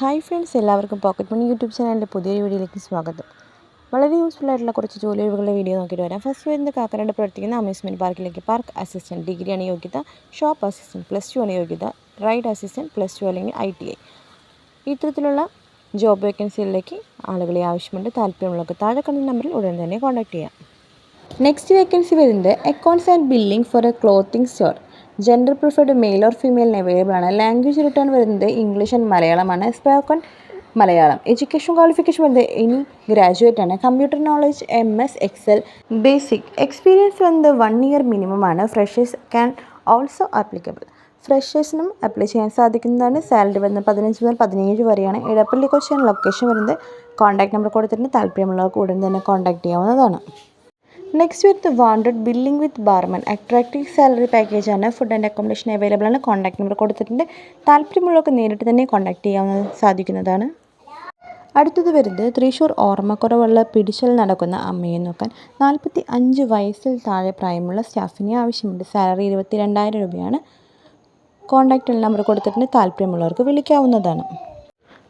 Hi friends എല്ലാവർക്കും pocket money YouTube ചാനലിന്റെ പുതിയൊരു വീഡിയോയിലേക്ക് സ്വാഗതം. വളരെ യൂസ്ഫുൾ ആയിട്ടുള്ള കുറച്ച് ജോലി ഒഴിവുകളുടെ വീഡിയോ നോക്കിയിട്ട് വരാം. ഫസ്റ്റ് വരുന്നത് കാക്കനാട് പ്രവർത്തിക്കുന്ന അമ്യൂസ്മെന്റ് പാർക്കിലേക്ക് പാർക്ക് അസിസ്റ്റന്റ് ഡിഗ്രിയാണ് യോഗ്യത. ഷോപ്പ് അസിസ്റ്റന്റ് പ്ലസ് ടു ആണ് യോഗ്യത. റൈഡ് അസിസ്റ്റന്റ് പ്ലസ് ടു അല്ലെങ്കിൽ ഐ ടി ഐ ഇത്തരത്തിലുള്ള ജോബ് വേക്കൻസികളിലേക്ക് ആളുകളെ ആവശ്യമുണ്ട്. താല്പര്യമുള്ളവർക്ക് താഴെ കണ്ട നമ്പറിൽ ഉടൻ തന്നെ കോൺടാക്ട് ചെയ്യാം. നെക്സ്റ്റ് വേക്കൻസി വരുന്നത് accounts and billing for a clothing store gender preferred male or ഫീമെയിലിന് available ആണ്. ലാംഗ്വേജ് റിട്ടേൺ വരുന്നത് ഇംഗ്ലീഷ് ആൻഡ് മലയാളമാണ് സ്പോക്കൺ മലയാളം എഡ്യൂക്കേഷൻ ക്വാളിഫിക്കേഷൻ വരുന്നത് ഇനി ഗ്രാജുവേറ്റ് ആണ്. Computer knowledge M S Excel basic experience വന്നത് വൺ ഇയർ മിനിമം ആണ്. Freshers can also applicable ഫ്രഷേഴ്സിനും apply ചെയ്യാൻ സാധിക്കുന്നതാണ്. സാലറി വരുന്നത് പതിനഞ്ച് മുതൽ പതിനേഴ് വരെയാണ്. ഇടപ്പള്ളി കൊച്ചിയാണ് ലൊക്കേഷൻ വരുന്നത്. കോൺടാക്ട് നമ്പർ കൊടുത്തിട്ടുണ്ട്. താല്പര്യമുള്ളവർക്ക് ഉടൻ തന്നെ കോൺടാക്ട് ചെയ്യാവുന്നതാണ്. Next with wanted billing with barman attractive salary package ആണ് ഫുഡ് ആൻഡ് അക്കോമഡേഷൻ അവൈലബിൾ ആണ്. കോൺടാക്ട് നമ്പർ കൊടുത്തിട്ടുണ്ട്. താല്പര്യമുള്ളവർക്ക് നേരിട്ട് തന്നെ കോൺടാക്ട് ചെയ്യാൻ സാധിക്കുന്നതാണ്. അടുത്തത് വരുന്നത് തൃശ്ശൂർ ഓർമ്മക്കുറവുള്ള പിടിച്ചൽ നടക്കുന്ന അമ്മയെ നോക്കാൻ. നാൽപ്പത്തി അഞ്ച് വയസ്സിൽ താഴെ പ്രായമുള്ള സ്റ്റാഫിനെ ആവശ്യമുണ്ട്. സാലറി ഇരുപത്തി രണ്ടായിരം രൂപയാണ് കോൺടാക്റ്റ് നമ്പർ കൊടുത്തിട്ടുണ്ട്. താല്പര്യമുള്ളവർക്ക് വിളിക്കാവുന്നതാണ്.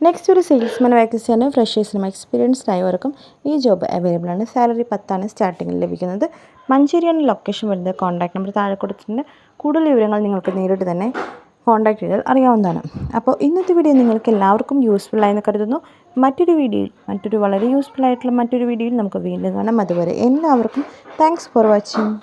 നെക്സ്റ്റ് ഒരു സെയിൽസ്മാൻ വാക്കൻസിയാണ് ഫ്രഷേഴ്സിനും എക്സ്പീരിയൻസ്ഡ് ആയവർക്കും ഈ ജോബ് അവൈലബിൾ ആണ്. സാലറി പത്താണ് സ്റ്റാർട്ടിങ്ങിൽ ലഭിക്കുന്നത്. മഞ്ചേരിയാണ് ലൊക്കേഷൻ വരുന്നത്. കോൺടാക്ട് നമ്പർ താഴെ കൊടുത്തിട്ടുണ്ട്. കൂടുതൽ വിവരങ്ങൾ നിങ്ങൾക്ക് നേരിട്ട് തന്നെ കോൺടാക്ട് ചെയ്താൽ അറിയാവുന്നതാണ്. അപ്പോൾ ഇന്നത്തെ വീഡിയോ നിങ്ങൾക്ക് എല്ലാവർക്കും യൂസ്ഫുൾ ആയെന്ന് കരുതുന്നു. മറ്റൊരു വീഡിയോയിൽ മറ്റൊരു വളരെ യൂസ്ഫുൾ ആയിട്ടുള്ള മറ്റൊരു വീഡിയോയിൽ നമുക്ക് വീണ്ടും കാണാം. അതുവരെ എല്ലാവർക്കും താങ്ക്സ് ഫോർ വാച്ചിങ്